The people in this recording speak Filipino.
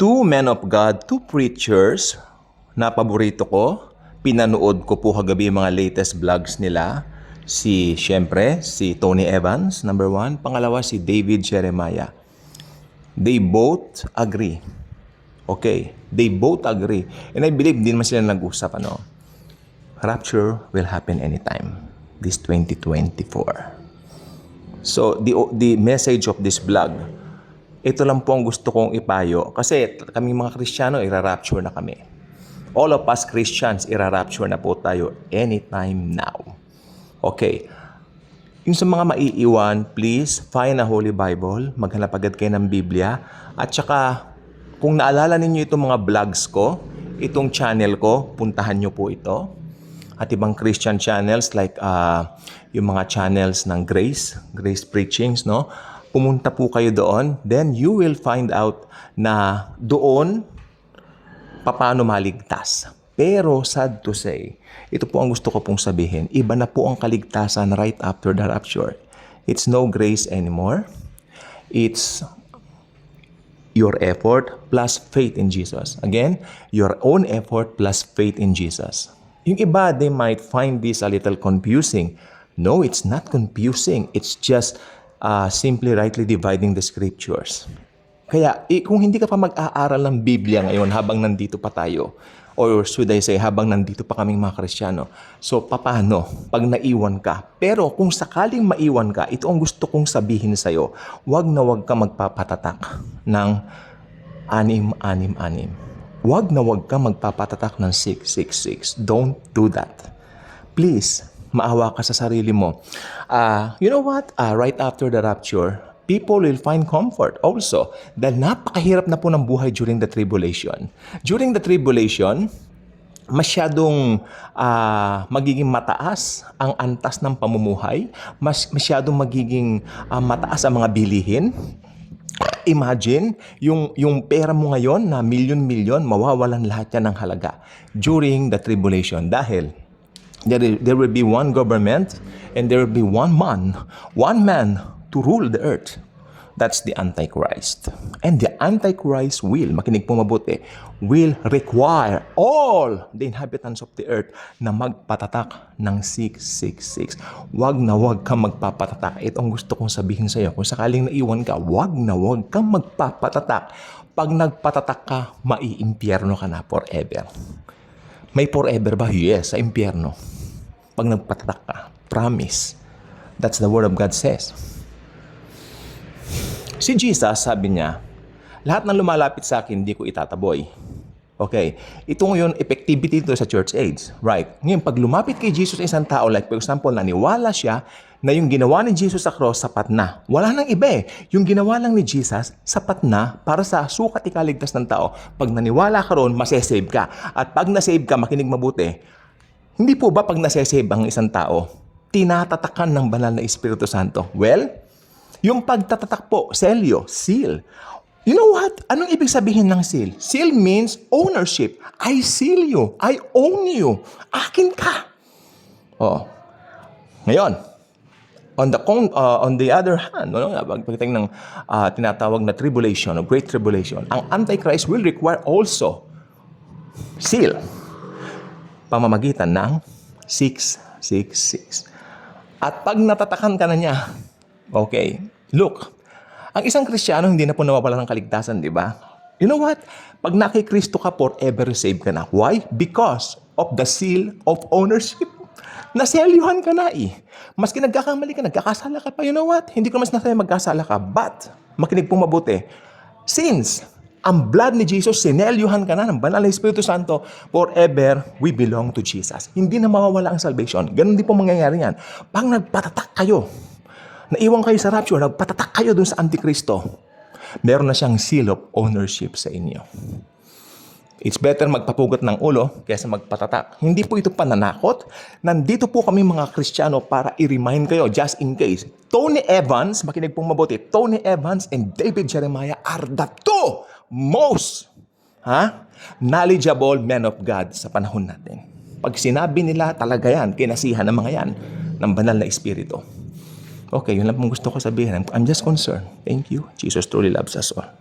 two men of God, two preachers na paborito ko. Pinanood ko po kagabi yung mga latest vlogs nila. Si, syempre, si Tony Evans, number one. Pangalawa, si David Jeremiah. They both agree. Okay, they both agree. And I believe din naman sila nag-usap, ano. Rapture will happen anytime. This 2024. So, the, the message of this vlog, ito lang po ang gusto kong ipayo. Kasi kami mga Kristiyano, ira-rapture na kami. All of us Christians, ira-rapture na po tayo anytime now. Okay. Yung sa mga maiiwan, please find a Holy Bible, maghanap agad kayo ng Biblia, at saka kung naalala ninyo itong mga vlogs ko, itong channel ko, puntahan nyo po ito. At ibang Christian channels like uh, yung mga channels ng Grace, Grace Preachings, no? Pumunta po kayo doon, then you will find out na doon paano maligtas. Pero sad to say, ito po ang gusto ko pong sabihin, iba na po ang kaligtasan right after the rapture. It's no grace anymore. It's your effort plus faith in Jesus. Again, your own effort plus faith in Jesus. Yung iba, they might find this a little confusing. No, it's not confusing. It's just uh, simply rightly dividing the scriptures. Kaya eh, kung hindi ka pa mag-aaral ng Biblia ngayon habang nandito pa tayo, or should I say, habang nandito pa kaming mga Kristiyano, so paano pag naiwan ka? Pero kung sakaling maiwan ka, ito ang gusto kong sabihin sa'yo, wag na wag ka magpapatatak ng anim-anim-anim. Wag na wag ka magpapatatak ng 666. Don't do that. Please, maawa ka sa sarili mo. Ah, you know what? Ah, right after the rapture, people will find comfort also dahil napakahirap na po ng buhay during the tribulation. During the tribulation, masyadong ah, magiging mataas ang antas ng pamumuhay, mas masyadong magiging ah, mataas ang mga bilihin. Imagine, yung, yung pera mo ngayon na milyon-milyon, mawawalan lahat yan ng halaga during the tribulation. Dahil there, there will be one government and there will be one man, one man to rule the earth. That's the Antichrist. And the Antichrist will, makinig po mabuti, will require all the inhabitants of the earth na magpatatak ng 666. Wag na wag kang magpapatatak. Ito ang gusto kong sabihin sa iyo. Kung sakaling naiwan ka, wag na wag kang magpapatatak. Pag nagpatatak ka, maiimpyerno ka na forever. May forever ba? Yes, sa impyerno. Pag nagpatatak ka, promise. That's the word of God says. Si Jesus, sabi niya, lahat ng lumalapit sa akin, hindi ko itataboy. Okay. Ito ngayon, effectivity ito sa church age. Right. Ngayon, pag lumapit kay Jesus isang tao, like for example, naniwala siya na yung ginawa ni Jesus sa cross, sapat na. Wala nang iba eh. Yung ginawa lang ni Jesus, sapat na para sa sukat ikaligtas ng tao. Pag naniwala ka ron, masesave ka. At pag nasave ka, makinig mabuti, hindi po ba pag nasesave ang isang tao, tinatatakan ng banal na Espiritu Santo? Well, yung pagtatatak po, selyo, seal. You know what? Anong ibig sabihin ng seal? Seal means ownership. I seal you. I own you. Akin ka. Oh. Ngayon, on the uh, on the other hand, no, pag pagdating ng uh, tinatawag na tribulation o great tribulation, ang Antichrist will require also seal pamamagitan ng 666. At pag natatakan ka na niya, okay, look, ang isang Kristiyano hindi na po nawawala ng kaligtasan, di ba? You know what? Pag nakay Kristo ka, forever saved ka na. Why? Because of the seal of ownership. Naselyuhan ka na eh. Maski nagkakamali ka, nagkakasala ka pa, you know what? Hindi ko mas nasaya magkasala ka. But, makinig pong mabuti, since ang blood ni Jesus, sinelyuhan ka na ng banal na Espiritu Santo, forever we belong to Jesus. Hindi na mawawala ang salvation. Ganon din po mangyayari yan. Pag nagpatatak kayo, naiwan kayo sa rapture, nagpatatak kayo dun sa Antikristo, meron na siyang seal of ownership sa inyo. It's better magpapugot ng ulo kaysa magpatatak. Hindi po ito pananakot. Nandito po kami mga Kristiyano para i-remind kayo just in case. Tony Evans, makinig pong mabuti, Tony Evans and David Jeremiah are the two most ha, knowledgeable men of God sa panahon natin. Pag sinabi nila, talaga yan, kinasihan ng mga yan ng banal na espiritu. Okay, yun lang pong gusto ko sabihin. I'm, I'm just concerned. Thank you. Jesus truly loves us all.